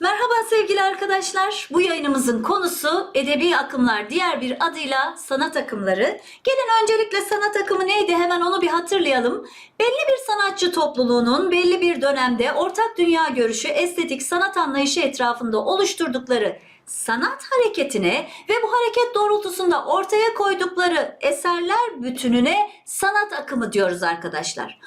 Merhaba sevgili arkadaşlar. Bu yayınımızın konusu edebi akımlar diğer bir adıyla sanat akımları. Gelin öncelikle sanat akımı neydi hemen onu bir hatırlayalım. Belli bir sanatçı topluluğunun belli bir dönemde ortak dünya görüşü, estetik sanat anlayışı etrafında oluşturdukları sanat hareketine ve bu hareket doğrultusunda ortaya koydukları eserler bütününe sanat akımı diyoruz arkadaşlar.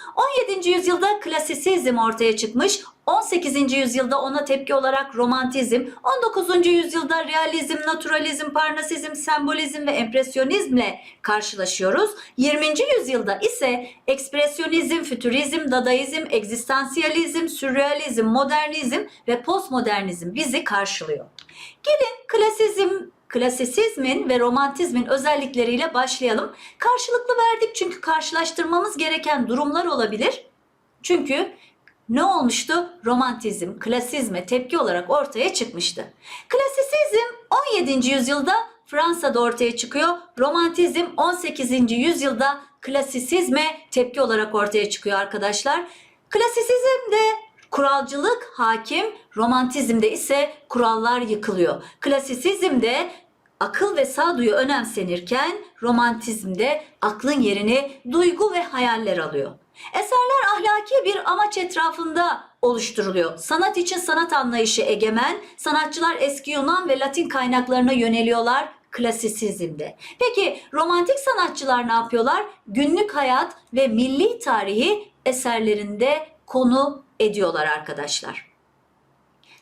17. yüzyılda klasisizm ortaya çıkmış. 18. yüzyılda ona tepki olarak romantizm, 19. yüzyılda realizm, naturalizm, parnasizm, sembolizm ve empresyonizmle karşılaşıyoruz. 20. yüzyılda ise ekspresyonizm, fütürizm, dadaizm, egzistansiyalizm, sürrealizm, modernizm ve postmodernizm bizi karşılıyor. Gelin klasizm, klasisizmin ve romantizmin özellikleriyle başlayalım. Karşılıklı verdik çünkü karşılaştırmamız gereken durumlar olabilir. Çünkü ne olmuştu? Romantizm, klasizme tepki olarak ortaya çıkmıştı. Klasisizm 17. yüzyılda Fransa'da ortaya çıkıyor. Romantizm 18. yüzyılda klasisizme tepki olarak ortaya çıkıyor arkadaşlar. Klasisizmde kuralcılık hakim, romantizmde ise kurallar yıkılıyor. Klasisizmde akıl ve sağduyu önemsenirken romantizmde aklın yerini duygu ve hayaller alıyor. Eserler ahlaki bir amaç etrafında oluşturuluyor. Sanat için sanat anlayışı egemen, sanatçılar eski Yunan ve Latin kaynaklarına yöneliyorlar klasisizmde. Peki romantik sanatçılar ne yapıyorlar? Günlük hayat ve milli tarihi eserlerinde konu ediyorlar arkadaşlar.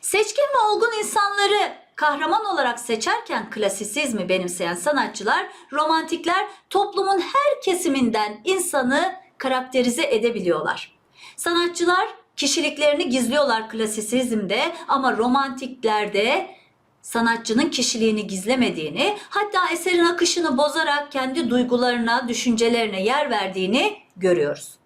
Seçkin ve olgun insanları kahraman olarak seçerken klasisizmi benimseyen sanatçılar, romantikler toplumun her kesiminden insanı karakterize edebiliyorlar. Sanatçılar kişiliklerini gizliyorlar klasisizmde ama romantiklerde sanatçının kişiliğini gizlemediğini, hatta eserin akışını bozarak kendi duygularına, düşüncelerine yer verdiğini görüyoruz.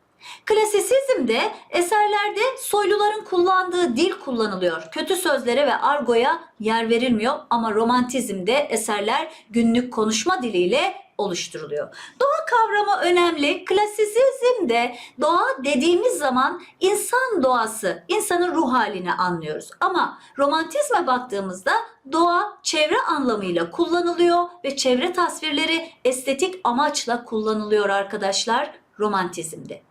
Klasisizmde eserlerde soyluların kullandığı dil kullanılıyor. Kötü sözlere ve argoya yer verilmiyor ama romantizmde eserler günlük konuşma diliyle oluşturuluyor. Doğa kavramı önemli. Klasisizmde doğa dediğimiz zaman insan doğası, insanın ruh halini anlıyoruz. Ama romantizme baktığımızda doğa çevre anlamıyla kullanılıyor ve çevre tasvirleri estetik amaçla kullanılıyor arkadaşlar romantizmde.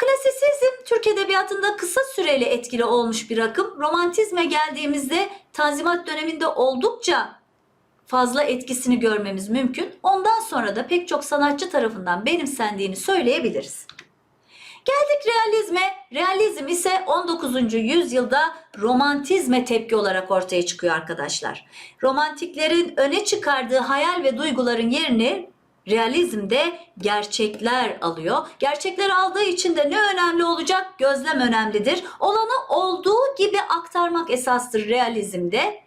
Klasisizm Türk Edebiyatı'nda kısa süreli etkili olmuş bir akım. Romantizme geldiğimizde Tanzimat döneminde oldukça fazla etkisini görmemiz mümkün. Ondan sonra da pek çok sanatçı tarafından benimsendiğini söyleyebiliriz. Geldik realizme. Realizm ise 19. yüzyılda romantizme tepki olarak ortaya çıkıyor arkadaşlar. Romantiklerin öne çıkardığı hayal ve duyguların yerini realizmde gerçekler alıyor. Gerçekler aldığı için de ne önemli olacak? Gözlem önemlidir. Olanı olduğu gibi aktarmak esastır realizmde.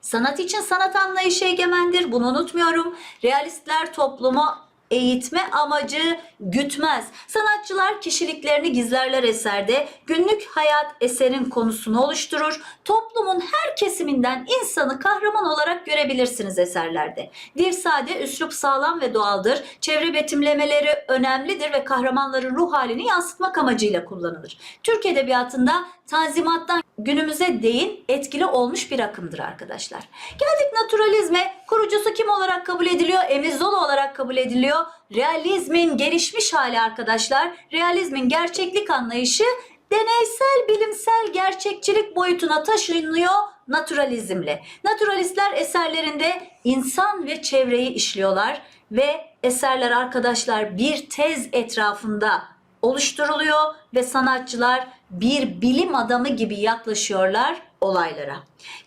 Sanat için sanat anlayışı egemendir. Bunu unutmuyorum. Realistler toplumu eğitme amacı gütmez. Sanatçılar kişiliklerini gizlerler eserde. Günlük hayat eserin konusunu oluşturur. Toplumun her kesiminden insanı kahraman olarak görebilirsiniz eserlerde. Dil sade, üslup sağlam ve doğaldır. Çevre betimlemeleri önemlidir ve kahramanların ruh halini yansıtmak amacıyla kullanılır. Türk Edebiyatı'nda Tanzimat'tan günümüze değin etkili olmuş bir akımdır arkadaşlar. Geldik naturalizme. Kurucusu kim olarak kabul ediliyor? Emil Zola olarak kabul ediliyor. Realizmin gelişmiş hali arkadaşlar. Realizmin gerçeklik anlayışı deneysel bilimsel gerçekçilik boyutuna taşınıyor naturalizmle. Naturalistler eserlerinde insan ve çevreyi işliyorlar ve eserler arkadaşlar bir tez etrafında oluşturuluyor ve sanatçılar bir bilim adamı gibi yaklaşıyorlar olaylara.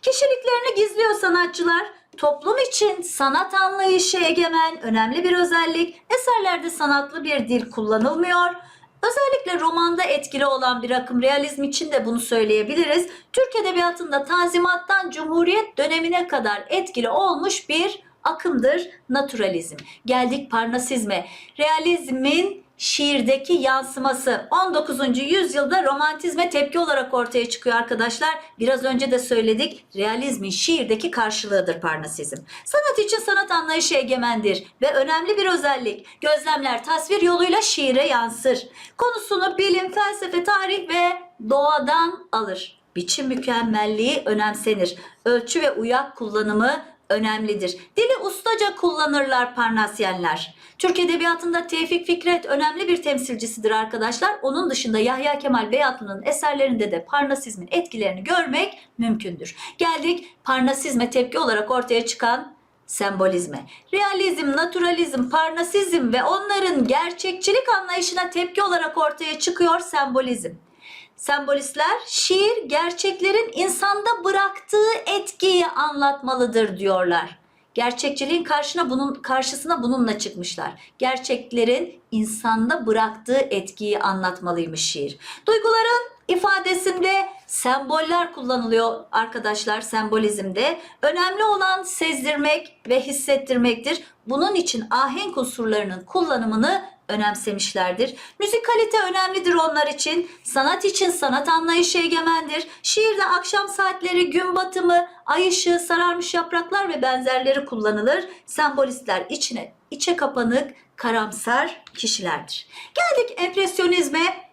Kişiliklerini gizliyor sanatçılar. Toplum için sanat anlayışı egemen önemli bir özellik. Eserlerde sanatlı bir dil kullanılmıyor. Özellikle romanda etkili olan bir akım realizm için de bunu söyleyebiliriz. Türk Edebiyatı'nda Tanzimat'tan Cumhuriyet dönemine kadar etkili olmuş bir akımdır naturalizm. Geldik Parnasizme. Realizmin şiirdeki yansıması 19. yüzyılda romantizme tepki olarak ortaya çıkıyor arkadaşlar. Biraz önce de söyledik. Realizmin şiirdeki karşılığıdır Parnasizm. Sanat için sanat anlayışı egemendir ve önemli bir özellik. Gözlemler tasvir yoluyla şiire yansır. Konusunu bilim, felsefe, tarih ve doğadan alır. Biçim mükemmelliği önemsenir. Ölçü ve uyak kullanımı önemlidir. Dili ustaca kullanırlar Parnasyenler. Türk Edebiyatı'nda Tevfik Fikret önemli bir temsilcisidir arkadaşlar. Onun dışında Yahya Kemal Beyatlı'nın eserlerinde de Parnasizmin etkilerini görmek mümkündür. Geldik Parnasizme tepki olarak ortaya çıkan sembolizme. Realizm, naturalizm, parnasizm ve onların gerçekçilik anlayışına tepki olarak ortaya çıkıyor sembolizm. Sembolistler şiir gerçeklerin insanda bıraktığı etkiyi anlatmalıdır diyorlar. Gerçekçiliğin karşına bunun karşısına bununla çıkmışlar. Gerçeklerin insanda bıraktığı etkiyi anlatmalıymış şiir. Duyguların ifadesinde semboller kullanılıyor arkadaşlar sembolizmde. Önemli olan sezdirmek ve hissettirmektir. Bunun için ahenk unsurlarının kullanımını önemsemişlerdir. Müzikalite önemlidir onlar için. Sanat için sanat anlayışı egemendir. Şiirde akşam saatleri, gün batımı, ay ışığı, sararmış yapraklar ve benzerleri kullanılır. Sembolistler içine içe kapanık, karamsar kişilerdir. Geldik empresyonizme.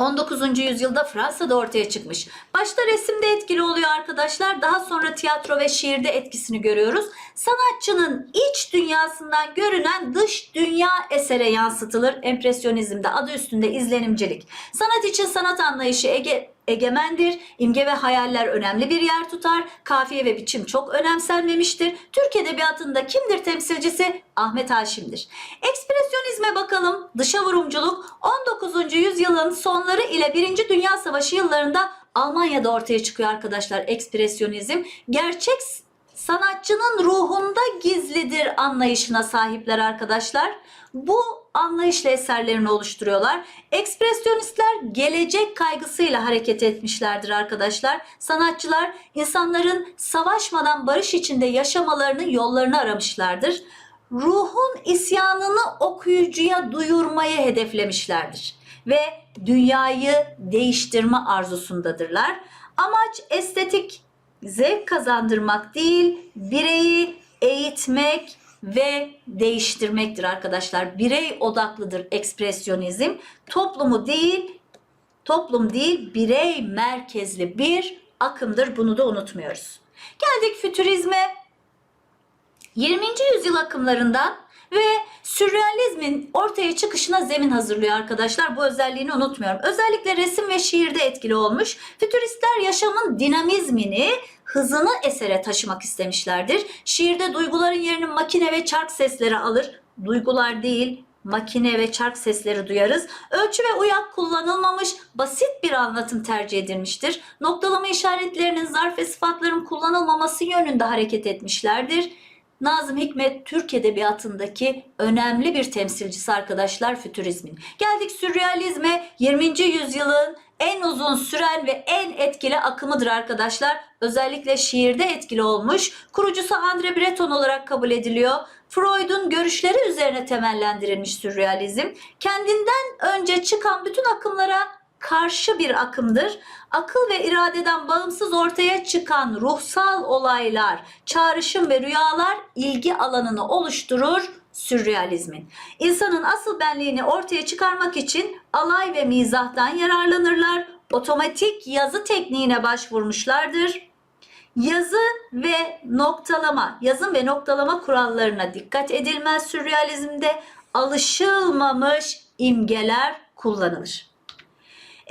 19. yüzyılda Fransa'da ortaya çıkmış. Başta resimde etkili oluyor arkadaşlar. Daha sonra tiyatro ve şiirde etkisini görüyoruz. Sanatçının iç dünyasından görünen dış dünya esere yansıtılır. Empresyonizmde adı üstünde izlenimcilik. Sanat için sanat anlayışı ege, egemendir. İmge ve hayaller önemli bir yer tutar. Kafiye ve biçim çok önemsenmemiştir. Türk Edebiyatı'nda kimdir temsilcisi? Ahmet Haşim'dir. Ekspresyonizme bakalım. Dışa vurumculuk 19. yüzyılın sonları ile 1. Dünya Savaşı yıllarında Almanya'da ortaya çıkıyor arkadaşlar ekspresyonizm. Gerçek sanatçının ruhunda gizlidir anlayışına sahipler arkadaşlar. Bu anlayışla eserlerini oluşturuyorlar. Ekspresyonistler gelecek kaygısıyla hareket etmişlerdir arkadaşlar. Sanatçılar insanların savaşmadan barış içinde yaşamalarının yollarını aramışlardır. Ruhun isyanını okuyucuya duyurmayı hedeflemişlerdir ve dünyayı değiştirme arzusundadırlar. Amaç estetik zevk kazandırmak değil, bireyi eğitmek ve değiştirmektir arkadaşlar. Birey odaklıdır ekspresyonizm. Toplumu değil, toplum değil, birey merkezli bir akımdır. Bunu da unutmuyoruz. Geldik fütürizme. 20. yüzyıl akımlarından ve sürrealizmin ortaya çıkışına zemin hazırlıyor arkadaşlar. Bu özelliğini unutmuyorum. Özellikle resim ve şiirde etkili olmuş. Fütüristler yaşamın dinamizmini, hızını esere taşımak istemişlerdir. Şiirde duyguların yerini makine ve çark sesleri alır. Duygular değil, makine ve çark sesleri duyarız. Ölçü ve uyak kullanılmamış, basit bir anlatım tercih edilmiştir. Noktalama işaretlerinin, zarf ve sıfatların kullanılmaması yönünde hareket etmişlerdir. Nazım Hikmet Türk Edebiyatı'ndaki önemli bir temsilcisi arkadaşlar fütürizmin. Geldik sürrealizme 20. yüzyılın en uzun süren ve en etkili akımıdır arkadaşlar. Özellikle şiirde etkili olmuş. Kurucusu Andre Breton olarak kabul ediliyor. Freud'un görüşleri üzerine temellendirilmiş sürrealizm. Kendinden önce çıkan bütün akımlara karşı bir akımdır. Akıl ve iradeden bağımsız ortaya çıkan ruhsal olaylar, çağrışım ve rüyalar ilgi alanını oluşturur sürrealizmin. İnsanın asıl benliğini ortaya çıkarmak için alay ve mizahtan yararlanırlar. Otomatik yazı tekniğine başvurmuşlardır. Yazı ve noktalama, yazım ve noktalama kurallarına dikkat edilmez sürrealizmde alışılmamış imgeler kullanılır.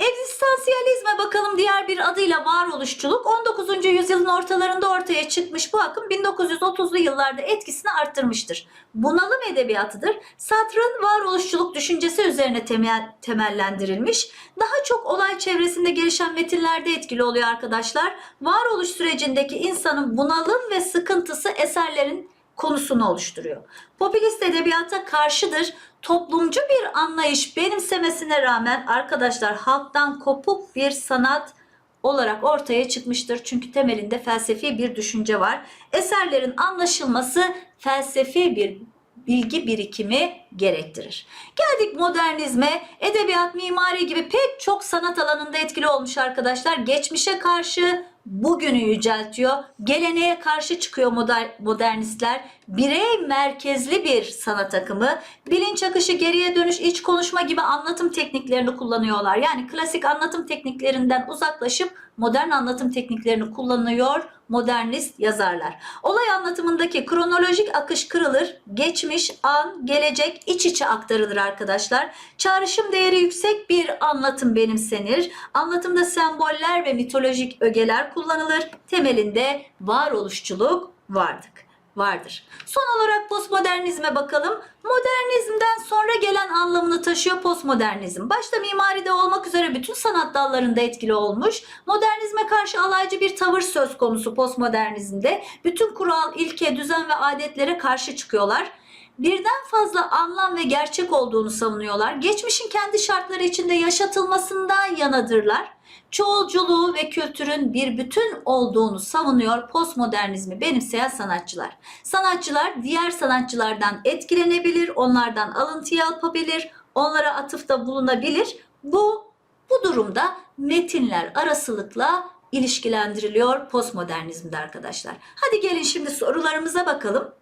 Egzistansiyalizme bakalım diğer bir adıyla varoluşçuluk 19. yüzyılın ortalarında ortaya çıkmış bu akım 1930'lu yıllarda etkisini arttırmıştır. Bunalım edebiyatıdır. Sartre'ın varoluşçuluk düşüncesi üzerine temel, temellendirilmiş. Daha çok olay çevresinde gelişen metinlerde etkili oluyor arkadaşlar. Varoluş sürecindeki insanın bunalım ve sıkıntısı eserlerin konusunu oluşturuyor. Popülist edebiyata karşıdır. Toplumcu bir anlayış benimsemesine rağmen arkadaşlar halktan kopuk bir sanat olarak ortaya çıkmıştır. Çünkü temelinde felsefi bir düşünce var. Eserlerin anlaşılması felsefi bir bilgi birikimi gerektirir. Geldik modernizme. Edebiyat, mimari gibi pek çok sanat alanında etkili olmuş arkadaşlar. Geçmişe karşı bugünü yüceltiyor. Geleneğe karşı çıkıyor moder, modernistler. Birey merkezli bir sanat akımı. Bilinç akışı, geriye dönüş, iç konuşma gibi anlatım tekniklerini kullanıyorlar. Yani klasik anlatım tekniklerinden uzaklaşıp modern anlatım tekniklerini kullanıyor modernist yazarlar. Olay anlatımındaki kronolojik akış kırılır. Geçmiş, an, gelecek iç içe aktarılır arkadaşlar. Çağrışım değeri yüksek bir anlatım benimsenir. Anlatımda semboller ve mitolojik ögeler kullanılır. Temelinde varoluşçuluk vardır vardır. Son olarak postmodernizme bakalım. Modernizmden sonra gelen anlamını taşıyor postmodernizm. Başta mimaride olmak üzere bütün sanat dallarında etkili olmuş. Modernizme karşı alaycı bir tavır söz konusu postmodernizmde. Bütün kural, ilke, düzen ve adetlere karşı çıkıyorlar. Birden fazla anlam ve gerçek olduğunu savunuyorlar. Geçmişin kendi şartları içinde yaşatılmasından yanadırlar çoğulculuğu ve kültürün bir bütün olduğunu savunuyor postmodernizmi benimseyen sanatçılar. Sanatçılar diğer sanatçılardan etkilenebilir, onlardan alıntı yapabilir, onlara atıfta bulunabilir. Bu bu durumda metinler arasılıkla ilişkilendiriliyor postmodernizmde arkadaşlar. Hadi gelin şimdi sorularımıza bakalım.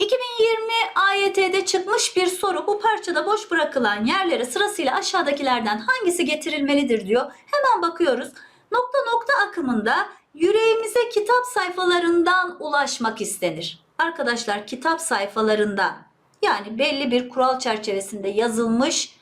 2020 AYT'de çıkmış bir soru. Bu parçada boş bırakılan yerlere sırasıyla aşağıdakilerden hangisi getirilmelidir diyor. Hemen bakıyoruz. Nokta nokta akımında yüreğimize kitap sayfalarından ulaşmak istenir. Arkadaşlar kitap sayfalarından yani belli bir kural çerçevesinde yazılmış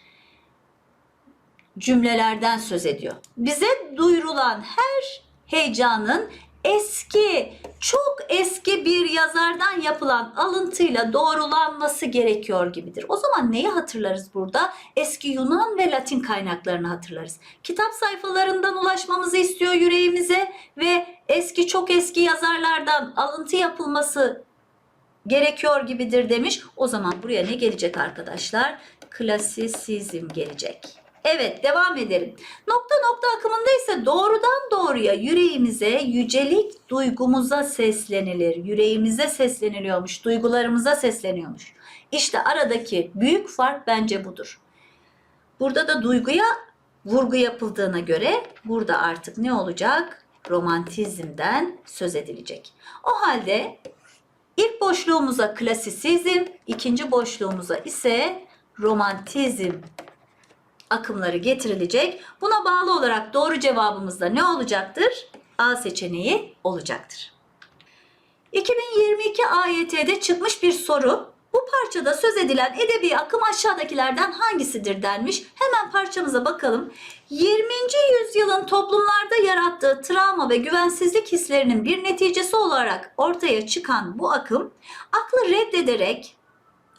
cümlelerden söz ediyor. Bize duyurulan her heyecanın eski, çok eski bir yazardan yapılan alıntıyla doğrulanması gerekiyor gibidir. O zaman neyi hatırlarız burada? Eski Yunan ve Latin kaynaklarını hatırlarız. Kitap sayfalarından ulaşmamızı istiyor yüreğimize ve eski çok eski yazarlardan alıntı yapılması gerekiyor gibidir demiş. O zaman buraya ne gelecek arkadaşlar? Klasisizm gelecek. Evet devam edelim. Nokta nokta akımında ise doğrudan doğruya yüreğimize, yücelik duygumuza seslenilir. Yüreğimize sesleniliyormuş, duygularımıza sesleniyormuş. İşte aradaki büyük fark bence budur. Burada da duyguya vurgu yapıldığına göre burada artık ne olacak? Romantizmden söz edilecek. O halde ilk boşluğumuza klasisizm, ikinci boşluğumuza ise romantizm akımları getirilecek. Buna bağlı olarak doğru cevabımız da ne olacaktır? A seçeneği olacaktır. 2022 AYT'de çıkmış bir soru. Bu parçada söz edilen edebi akım aşağıdakilerden hangisidir denmiş. Hemen parçamıza bakalım. 20. yüzyılın toplumlarda yarattığı travma ve güvensizlik hislerinin bir neticesi olarak ortaya çıkan bu akım aklı reddederek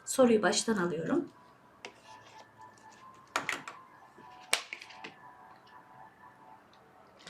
soruyu baştan alıyorum.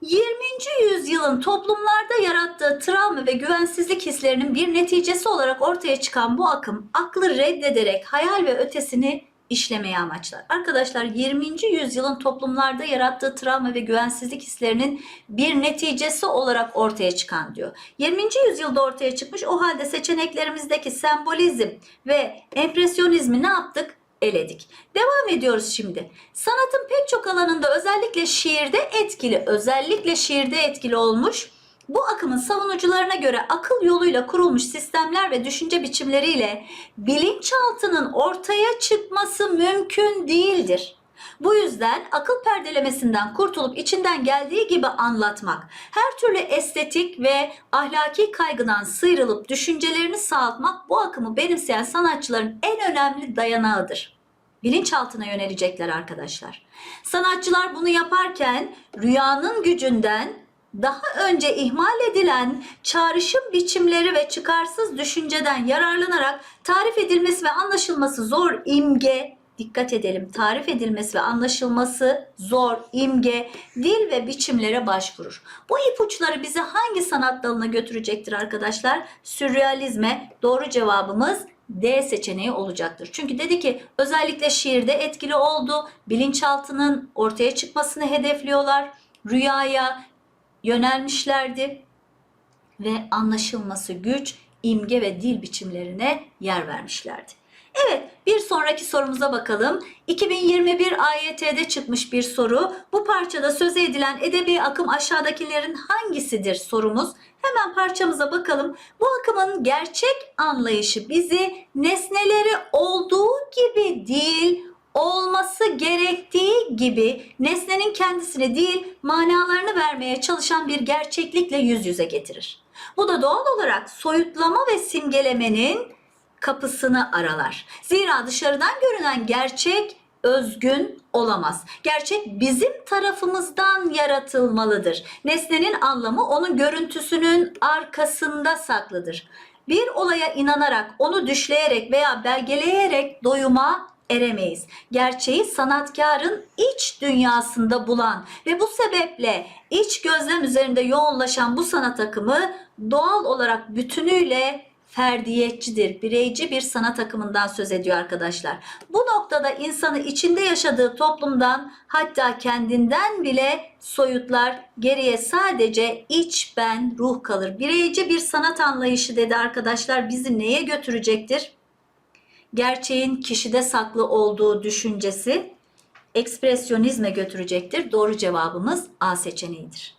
20. yüzyılın toplumlarda yarattığı travma ve güvensizlik hislerinin bir neticesi olarak ortaya çıkan bu akım aklı reddederek hayal ve ötesini işlemeyi amaçlar. Arkadaşlar 20. yüzyılın toplumlarda yarattığı travma ve güvensizlik hislerinin bir neticesi olarak ortaya çıkan diyor. 20. yüzyılda ortaya çıkmış o halde seçeneklerimizdeki sembolizm ve empresyonizmi ne yaptık? Eledik. Devam ediyoruz şimdi. Sanatın pek çok alanında özellikle şiirde etkili, özellikle şiirde etkili olmuş. Bu akımın savunucularına göre akıl yoluyla kurulmuş sistemler ve düşünce biçimleriyle bilinçaltının ortaya çıkması mümkün değildir. Bu yüzden akıl perdelemesinden kurtulup içinden geldiği gibi anlatmak, her türlü estetik ve ahlaki kaygıdan sıyrılıp düşüncelerini sağaltmak bu akımı benimseyen sanatçıların en önemli dayanağıdır. Bilinçaltına yönelecekler arkadaşlar. Sanatçılar bunu yaparken rüyanın gücünden daha önce ihmal edilen çağrışım biçimleri ve çıkarsız düşünceden yararlanarak tarif edilmesi ve anlaşılması zor imge, dikkat edelim. Tarif edilmesi ve anlaşılması zor, imge, dil ve biçimlere başvurur. Bu ipuçları bizi hangi sanat dalına götürecektir arkadaşlar? Sürrealizme doğru cevabımız D seçeneği olacaktır. Çünkü dedi ki özellikle şiirde etkili oldu. Bilinçaltının ortaya çıkmasını hedefliyorlar. Rüyaya yönelmişlerdi ve anlaşılması güç, imge ve dil biçimlerine yer vermişlerdi. Evet, bir sonraki sorumuza bakalım. 2021 AYT'de çıkmış bir soru. Bu parçada söz edilen edebi akım aşağıdakilerin hangisidir sorumuz. Hemen parçamıza bakalım. Bu akımın gerçek anlayışı bizi nesneleri olduğu gibi değil, olması gerektiği gibi nesnenin kendisini değil, manalarını vermeye çalışan bir gerçeklikle yüz yüze getirir. Bu da doğal olarak soyutlama ve simgelemenin kapısını aralar. Zira dışarıdan görünen gerçek özgün olamaz. Gerçek bizim tarafımızdan yaratılmalıdır. Nesnenin anlamı onun görüntüsünün arkasında saklıdır. Bir olaya inanarak, onu düşleyerek veya belgeleyerek doyuma eremeyiz. Gerçeği sanatkarın iç dünyasında bulan ve bu sebeple iç gözlem üzerinde yoğunlaşan bu sanat akımı doğal olarak bütünüyle ferdiyetçidir. Bireyci bir sanat akımından söz ediyor arkadaşlar. Bu noktada insanı içinde yaşadığı toplumdan hatta kendinden bile soyutlar. Geriye sadece iç ben, ruh kalır. Bireyci bir sanat anlayışı dedi arkadaşlar. Bizi neye götürecektir? Gerçeğin kişide saklı olduğu düşüncesi ekspresyonizme götürecektir. Doğru cevabımız A seçeneğidir.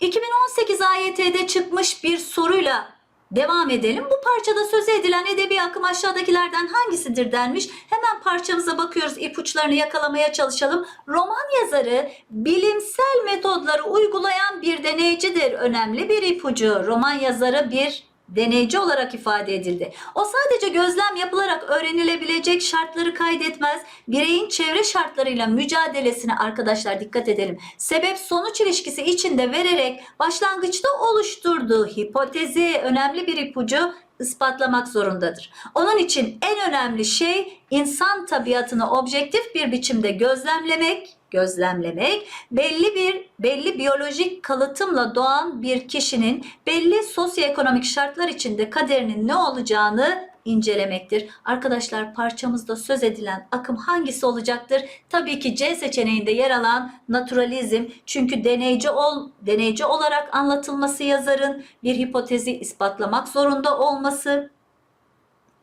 2018 AYT'de çıkmış bir soruyla devam edelim. Bu parçada söz edilen edebi akım aşağıdakilerden hangisidir denmiş. Hemen parçamıza bakıyoruz. ipuçlarını yakalamaya çalışalım. Roman yazarı bilimsel metodları uygulayan bir deneycidir. Önemli bir ipucu. Roman yazarı bir deneyci olarak ifade edildi. O sadece gözlem yapılarak öğrenilebilecek şartları kaydetmez. Bireyin çevre şartlarıyla mücadelesine arkadaşlar dikkat edelim. Sebep sonuç ilişkisi içinde vererek başlangıçta oluşturduğu hipotezi önemli bir ipucu ispatlamak zorundadır. Onun için en önemli şey insan tabiatını objektif bir biçimde gözlemlemek, gözlemlemek, belli bir belli biyolojik kalıtımla doğan bir kişinin belli sosyoekonomik şartlar içinde kaderinin ne olacağını incelemektir. Arkadaşlar parçamızda söz edilen akım hangisi olacaktır? Tabii ki C seçeneğinde yer alan naturalizm. Çünkü deneyci ol deneyci olarak anlatılması yazarın bir hipotezi ispatlamak zorunda olması,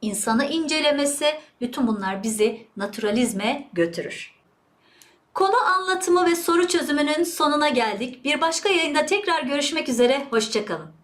insanı incelemesi bütün bunlar bizi naturalizme götürür. Konu anlatımı ve soru çözümünün sonuna geldik. Bir başka yayında tekrar görüşmek üzere. Hoşçakalın.